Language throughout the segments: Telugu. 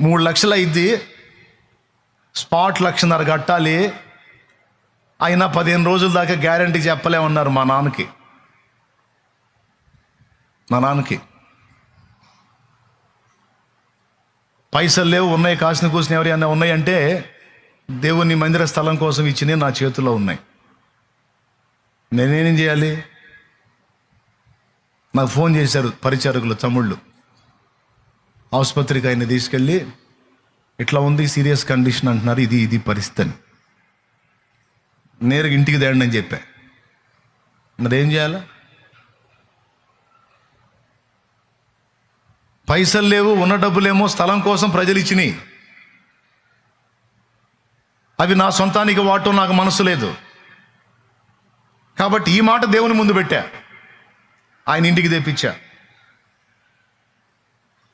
మూడు లక్షలు అయింది స్పాట్ లక్షన్నర కట్టాలి. అయినా పదిహేను రోజుల దాకా గ్యారంటీ చెప్పలేమన్నారు మా నాన్నకి. మా నాన్నకి. పైసలు లేవు ఉన్నాయి. కాసిన కూసిన ఎవరైనా ఉన్నాయంటే దేవుని మందిర స్థలం కోసం ఇచ్చినవి నా చేతిలో ఉన్నాయి. నేనేం చేయాలి? నాకు ఫోన్ చేశారు పరిచారకులు తమ్ముళ్ళు. ఆసుపత్రికి ఆయన తీసుకెళ్ళి ఇట్లా ఉంది సీరియస్ కండిషన్ అంటున్నారు. ఇది ఇది పరిస్థితి అని. నేరుగా ఇంటికి తేండి అని చెప్పా. మరి ఏం చేయాలా? పైసలు లేవు ఉన్న డబ్బులేమో స్థలం కోసం ప్రజలు ఇచ్చినాయి. అవి నా సొంతానికి వాడటం నాకు మనసు లేదు. కాబట్టి ఈ మాట దేవుని ముందు పెట్టా. ఆయన ఇంటికి తెప్పించా.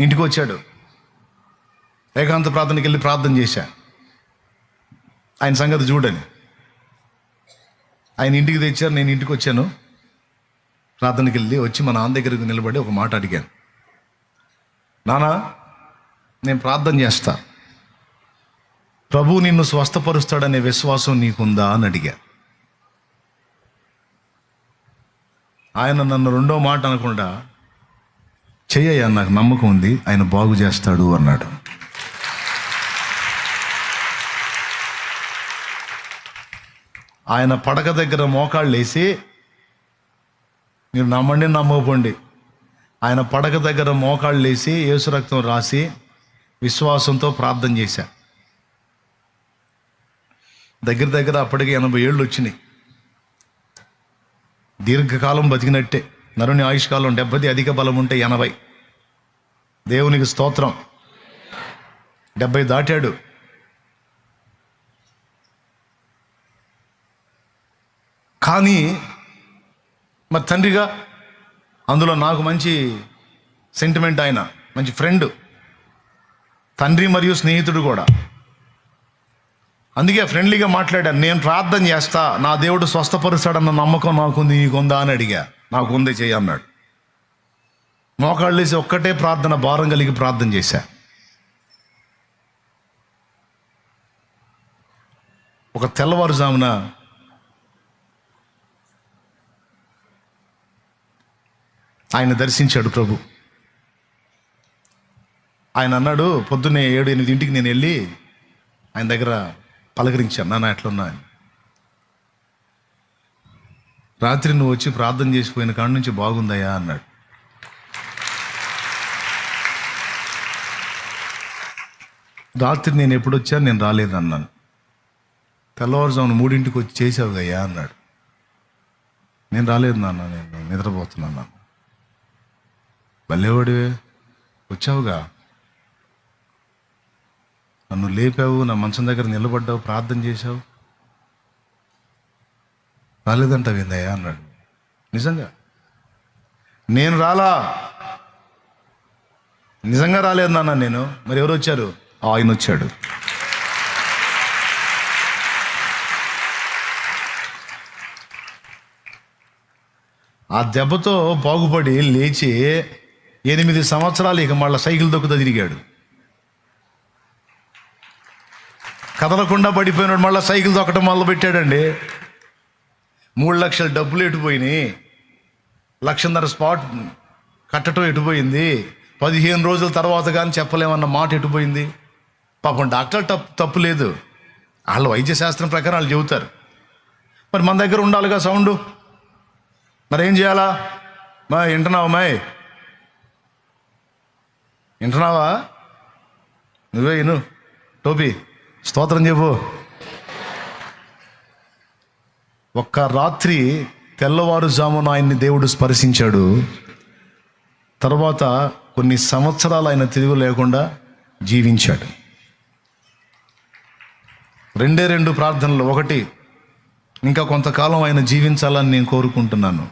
ఇంటికి వచ్చాడు ఏకాంత ప్రార్థనకి వెళ్ళి ప్రార్థన చేశా. ఆయన సంగతి చూడని. ఆయన ఇంటికి తెచ్చారు నేను ఇంటికి వచ్చాను ప్రార్థనకి వెళ్ళి వచ్చి మా నాన్న దగ్గరికి నిలబడి ఒక మాట అడిగాను. నానా నేను ప్రార్థన చేస్తా. ప్రభు నిన్ను స్వస్థపరుస్తాడనే విశ్వాసం నీకుందా? అని అడిగా. ఆయన నన్ను రెండో మాట అనకుండా చెయ్యయ్యా నాకు నమ్మకం ఉంది ఆయన బాగు చేస్తాడు అన్నాడు. ఆయన పడక దగ్గర మోకాళ్ళు వేసి మీరు నమ్మండి నమ్మకపోండి. ఆయన పడక దగ్గర మోకాళ్ళు వేసి యేసు రక్తం రాసి విశ్వాసంతో ప్రార్థన చేశా. దగ్గర దగ్గర అప్పటికి ఎనభై ఏళ్ళు వచ్చినాయి. దీర్ఘకాలం బతికినట్టే. నరుని ఆయుష్కాలం డెబ్బది అధిక బలం ఉంటే ఎనభై. దేవునికి స్తోత్రం. డెబ్బై దాటాడు. కానీ మరి తండ్రిగా అందులో నాకు మంచి సెంటిమెంట్ ఆయన మంచి ఫ్రెండ్ తండ్రి మరియు స్నేహితుడు కూడా. అందుకే ఫ్రెండ్లీగా మాట్లాడాను. నేను ప్రార్థన చేస్తా. నా దేవుడు స్వస్థపరుస్తాడన్న నమ్మకం నాకుంది నీకుందా అని అడిగా. నాకు ఉంది చేయి అన్నాడు. మోకాళ్ళేసి ఒక్కటే ప్రార్థన భారం కలిగి ప్రార్థన చేశా. ఒక తెల్లవారుజామున ఆయన దర్శించాడు ప్రభు. ఆయన అన్నాడు పొద్దున్నే ఏడు ఎనిమిదింటికి నేను వెళ్ళి ఆయన దగ్గర పలకరించాను. నాన్న ఎట్లున్నా అని రాత్రి నువ్వు వచ్చి ప్రార్థన చేసిపోయిన కాడ నుంచి బాగుందయ్యా అన్నాడు. రాత్రి నేను ఎప్పుడు వచ్చాను నేను రాలేదు అన్నాను తెల్లవారుజామున మూడింటికి వచ్చి చేసావు అయ్యా అన్నాడు. నేను రాలేదు నాన్న నేను నిద్రపోతున్నాను. నాన్న భలేవాడివే వచ్చావుగా. నన్ను లేపావు నా మంచం దగ్గర నిలబడ్డావు ప్రార్థన చేశావు. రాలేదంట విందయ్యా అన్నాడు. నిజంగా? నేను రాలా? నిజంగా రాలేదు నాన్న నేను. మరి ఎవరు వచ్చారు? ఆయన వచ్చాడు. ఆ దెబ్బతో బాగుపడి లేచి ఎనిమిది సంవత్సరాలు ఇక మళ్ళీ సైకిల్ దొక్కుతా తిరిగాడు. కదలకుండా పడిపోయినాడు మళ్ళీ సైకిల్ దొక్కటం మొదలు పెట్టాడండి మూడు లక్షల డబ్బులు ఎటుపోయినాయి? లక్షన్నర స్పాట్ కట్టడం ఎటుపోయింది? పదిహేను రోజుల తర్వాత కానీ చెప్పలేమన్న మాట ఎటుపోయింది? పాపం డాక్టర్ తప్పు తప్పు లేదు. వాళ్ళు వైద్య శాస్త్రం ప్రకారం వాళ్ళు చెబుతారు. మరి మన దగ్గర ఉండాలిగా సౌండ్. మరి ఏం చేయాలా? మా వింటున్నావా మాయ్? వింటున్నావా? నువ్వే విను. టోపీ స్తోత్రం చెప్పు. ఒక్క రాత్రి తెల్లవారుజామున ఆయన్ని దేవుడు స్పర్శించాడు. తర్వాత కొన్ని సంవత్సరాలు ఆయన తిరుగు లేకుండా జీవించాడు. రెండే రెండు ప్రార్థనలు. ఒకటి ఇంకా కొంతకాలం ఆయన జీవించాలని నేను కోరుకుంటున్నాను.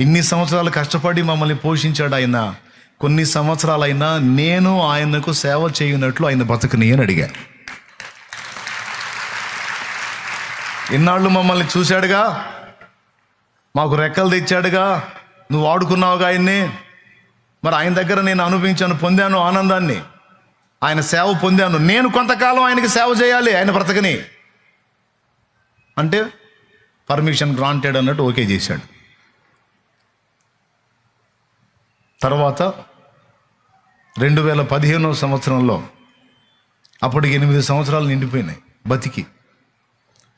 ఇన్ని సంవత్సరాలు కష్టపడి మమ్మల్ని పోషించాడు ఆయన. కొన్ని సంవత్సరాలైనా నేను ఆయనకు సేవ చేయనట్లు ఆయన బతకని అని అడిగాను. ఇన్నాళ్ళు మమ్మల్ని చూశాడుగా? మాకు రెక్కలు తెచ్చాడుగా? నువ్వు వాడుకున్నావుగా ఆయన్ని? మరి ఆయన దగ్గర నేను అనుభవించాను పొందాను ఆనందాన్ని. ఆయన సేవ పొందాను. నేను కొంతకాలం ఆయనకి సేవ చేయాలి ఆయన బ్రతకని. అంటే పర్మిషన్ గ్రాంటెడ్ అన్నట్టు ఓకే చేశాడు. తర్వాత రెండు వేల పదిహేనవ సంవత్సరంలో అప్పటికి ఎనిమిది సంవత్సరాలు నిండిపోయినాయి బతికి.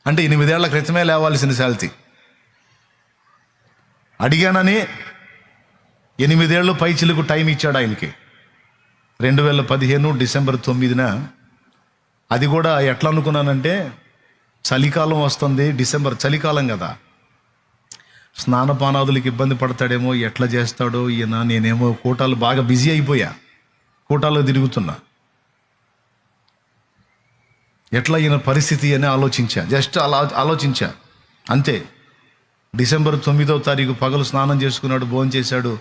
అంటే ఎనిమిదేళ్ళ క్రితమే లేవాల్సిన శాలిటీ అడిగానని ఎనిమిదేళ్ళు పై చిలుకు టైం ఇచ్చాడు ఆయనకి. రెండు వేల పదిహేను డిసెంబర్ తొమ్మిదిన అది కూడా ఎట్లా అనుకున్నానంటే చలికాలం వస్తుంది డిసెంబర్ చలికాలం కదా. స్నానపానాదులకు ఇబ్బంది పడతాడేమో ఎట్లా చేస్తాడో ఈయన నేనేమో కూటాలు బాగా బిజీ అయిపోయా. కూటాల్లో తిరుగుతున్నా. ఎట్లా ఈయన పరిస్థితి అని ఆలోచించా. జస్ట్ అలా ఆలోచించా. అంతే. డిసెంబర్ తొమ్మిదో తారీఖు పగలు స్నానం చేసుకున్నాడు భోజనం చేశాడు.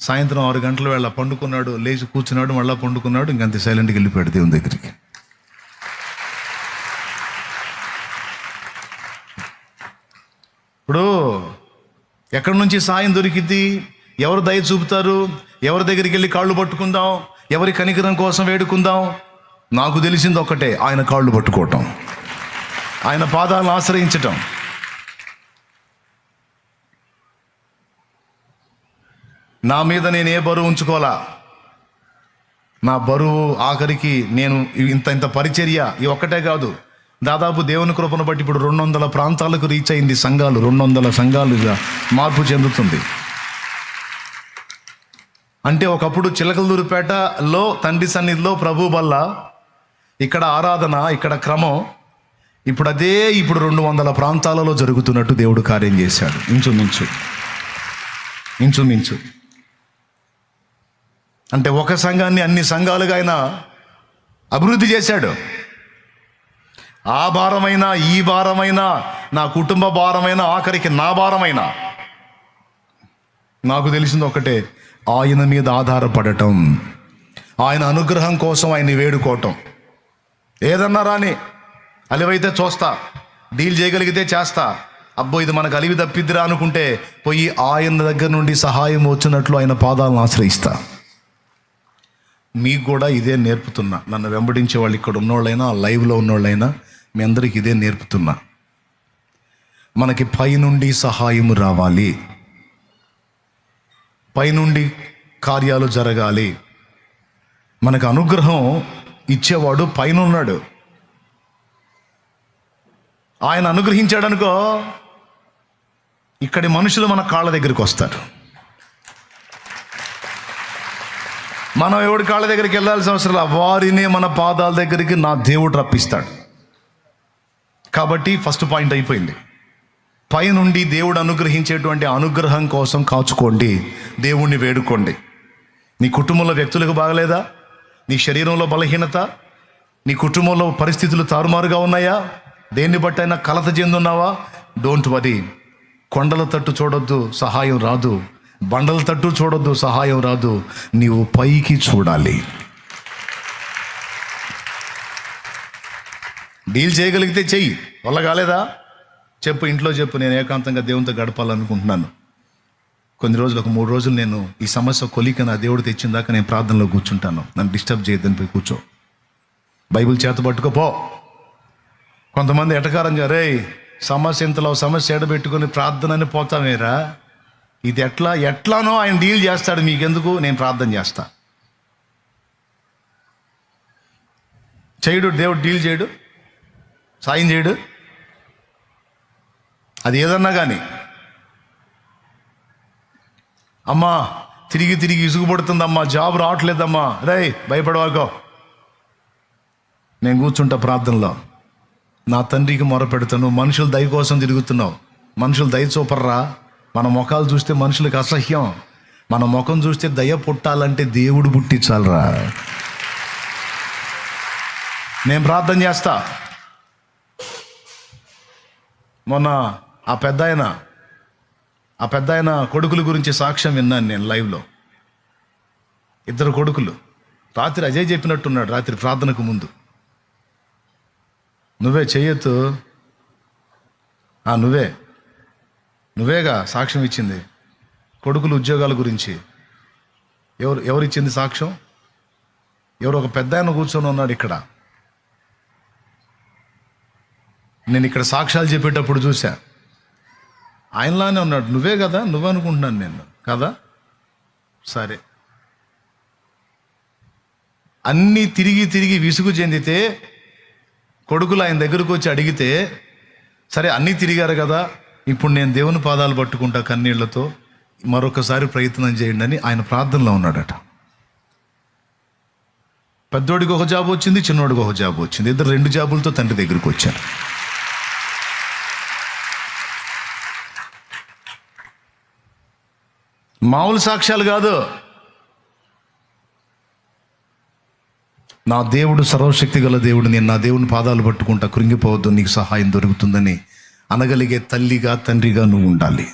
సాయంత్రం ఆరు గంటల వేళ పండుకున్నాడు లేచి కూర్చున్నాడు మళ్ళీ పండుకున్నాడు ఇంకంతే సైలెంట్కి వెళ్ళిపోయాడు దేవుని దగ్గరికి. ఇప్పుడు ఎక్కడి నుంచి సాయం దొరికిద్ది? ఎవరు దయ చూపుతారు? ఎవరి దగ్గరికి వెళ్ళి కాళ్ళు పట్టుకుందాం? ఎవరి కనికరం కోసం వేడుకుందాం? నాకు తెలిసింది ఒకటే ఆయన కాళ్ళు పట్టుకోవటం. ఆయన పాదాలను ఆశ్రయించటం. నా మీద నేను ఏ బరువు ఉంచుకోవాలా? నా బరువు ఆఖరికి నేను ఇంత ఇంత పరిచర్య ఈ ఒక్కటే కాదు. దాదాపు దేవుని కృపను బట్టి ఇప్పుడు రెండు వందల ప్రాంతాలకు రీచ్ అయింది సంఘాలు రెండు వందల సంఘాలుగా మార్పు చెందుతుంది. అంటే ఒకప్పుడు చిలకలూరుపేటలో తండ్రి సన్నిధిలో ప్రభు వల్ల ఇక్కడ ఆరాధన ఇక్కడ క్రమం. ఇప్పుడు అదే ఇప్పుడు రెండు వందల ప్రాంతాలలో జరుగుతున్నట్టు దేవుడు కార్యం చేశాడు. ఇంచుమించు ఇంచుమించు అంటే ఒక సంఘాన్ని అన్ని సంఘాలుగా ఆయన అభివృద్ధి చేశాడు. ఆ భారమైన ఈ భారమైనా నా కుటుంబ భారమైన ఆఖరికి నా భారమైన. నాకు తెలిసింది ఒకటే ఆయన మీద ఆధారపడటం. ఆయన అనుగ్రహం కోసం ఆయన్ని వేడుకోవటం. ఏదన్నా రాని అలివైతే చూస్తా డీల్ చేయగలిగితే చేస్తా. అబ్బో ఇది మనకు అలివి తప్పిద్దిరా అనుకుంటే పోయి ఆయన దగ్గర నుండి సహాయం వచ్చినట్లు ఆయన పాదాలను ఆశ్రయిస్తా. మీకు కూడా ఇదే నేర్పుతున్నా. నన్ను వెంబడించే వాళ్ళు ఇక్కడ ఉన్నోళ్ళైనా లైవ్లో ఉన్నోళ్ళైనా మీ అందరికి ఇదే నేర్పుతున్నా. మనకి పైనుండి సహాయం రావాలి. పైనుండి కార్యాలు జరగాలి. మనకు అనుగ్రహం ఇచ్చేవాడు పైన ఉన్నాడు ఆయన అనుగ్రహించాడనుకో ఇక్కడి మనుషులు మన కాళ్ళ దగ్గరికి వస్తారు. మనం ఎవడి కాళ్ళ దగ్గరికి వెళ్ళాల్సిన అవసరం వారినే మన పాదాల దగ్గరికి నా దేవుడు రప్పిస్తాడు. కాబట్టి ఫస్ట్ పాయింట్ అయిపోయింది. పైనుండి దేవుడు అనుగ్రహించేటువంటి అనుగ్రహం కోసం కాచుకోండి. దేవుణ్ణి వేడుకోండి. నీ కుటుంబంలో వ్యక్తులకు బాగలేదా? నీ శరీరంలో బలహీనత నీ కుటుంబంలో పరిస్థితులు తారుమారుగా ఉన్నాయా? దేన్ని బట్టైనా కలత చెందున్నావా? డోంట్ వరీ కొండల తట్టు చూడొద్దు సహాయం రాదు. బండల తట్టు చూడొద్దు సహాయం రాదు. నీవు పైకి చూడాలి. డీల్ చేయగలిగితే చెయ్యి. వల్ల కాలేదా? చెప్పు ఇంట్లో చెప్పు. నేను ఏకాంతంగా దేవునితో గడపాలనుకుంటున్నాను. కొన్ని రోజులు ఒక మూడు రోజులు నేను ఈ సమస్య కొలిక నా దేవుడు తెచ్చిన దాకా నేను ప్రార్థనలో కూర్చుంటాను. నన్ను డిస్టర్బ్ చేయొద్దని పోయి కూర్చో. బైబిల్ చేత పట్టుకోపో కొంతమంది ఎటకారంగా రే సమస్య ఇంతలో సమస్య ఎడబెట్టుకొని ప్రార్థనని పోతామేరా ఇది ఎట్లా ఎట్లానో ఆయన డీల్ చేస్తాడు మీకెందుకు? నేను ప్రార్థన చేస్తా. చేయడు దేవుడు డీల్ చేయడు సాయం చేయడు. అది ఏదన్నా కానీ అమ్మా తిరిగి తిరిగి ఇసుగుపడుతుందమ్మా జాబ్ రావట్లేదమ్మా. రే భయపడవాకో. నేను కూర్చుంటా ప్రార్థనలో. నా తండ్రికి మొరపెడతాను మనుషులు దయ కోసం తిరుగుతున్నావు. మనుషులు దయ చూపర్రా. మన ముఖాలు చూస్తే మనుషులకు అసహ్యం. మన ముఖం చూస్తే దయ పుట్టాలంటే దేవుడు పుట్టించాలరా. నేను ప్రార్థన చేస్తా. మొన్న ఆ పెద్ద ఆయన ఆ పెద్ద ఆయన కొడుకుల గురించి సాక్ష్యం విన్నాను నేను లైవ్లో. ఇద్దరు కొడుకులు. రాత్రి అజయ్ చెప్పినట్టున్నాడు రాత్రి ప్రార్థనకు ముందు. నువ్వే చెయ్యొద్దు. ఆ నువ్వే. నువ్వేగా సాక్ష్యం ఇచ్చింది? కొడుకులు ఉద్యోగాల గురించి. ఎవరు ఎవరిచ్చింది సాక్ష్యం? ఎవరో ఒక పెద్ద ఆయన కూర్చొని ఉన్నాడు ఇక్కడ. నేను ఇక్కడ సాక్ష్యాలు చెప్పేటప్పుడు చూశాను ఆయనలానే ఉన్నాడు. నువ్వే కదా? నువ్వు అనుకుంటున్నాను నేను. కదా? సరే. అన్నీ తిరిగి తిరిగి విసుగు చెందితే కొడుకులు ఆయన దగ్గరకు వచ్చి అడిగితే సరే అన్నీ తిరిగారు కదా? ఇప్పుడు నేను దేవుని పాదాలు పట్టుకుంటా కన్నీళ్ళతో మరొకసారి ప్రయత్నం చేయండి అని ఆయన ప్రార్థనలో ఉన్నాడట. పెద్దోడికి ఒక జాబ్ వచ్చింది చిన్నోడికి ఒక జాబ్ వచ్చింది. ఇద్దరు రెండు జాబులతో తండ్రి దగ్గరికి వచ్చారు. మామూలు సాక్ష్యాలు కాదు. నా దేవుడు సర్వశక్తి గల దేవుడు నేను నా దేవుని పాదాలు పట్టుకుంటా కృంగిపోవద్దు నీకు సహాయం దొరుకుతుందని అనగలిగే తల్లిగా తండ్రిగా నువ్వు ఉండాలి.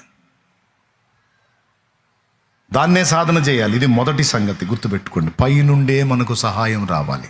దాన్నే సాధన చేయాలి. ఇది మొదటి సంగతి గుర్తుపెట్టుకోండి. పైనుండే మనకు సహాయం రావాలి.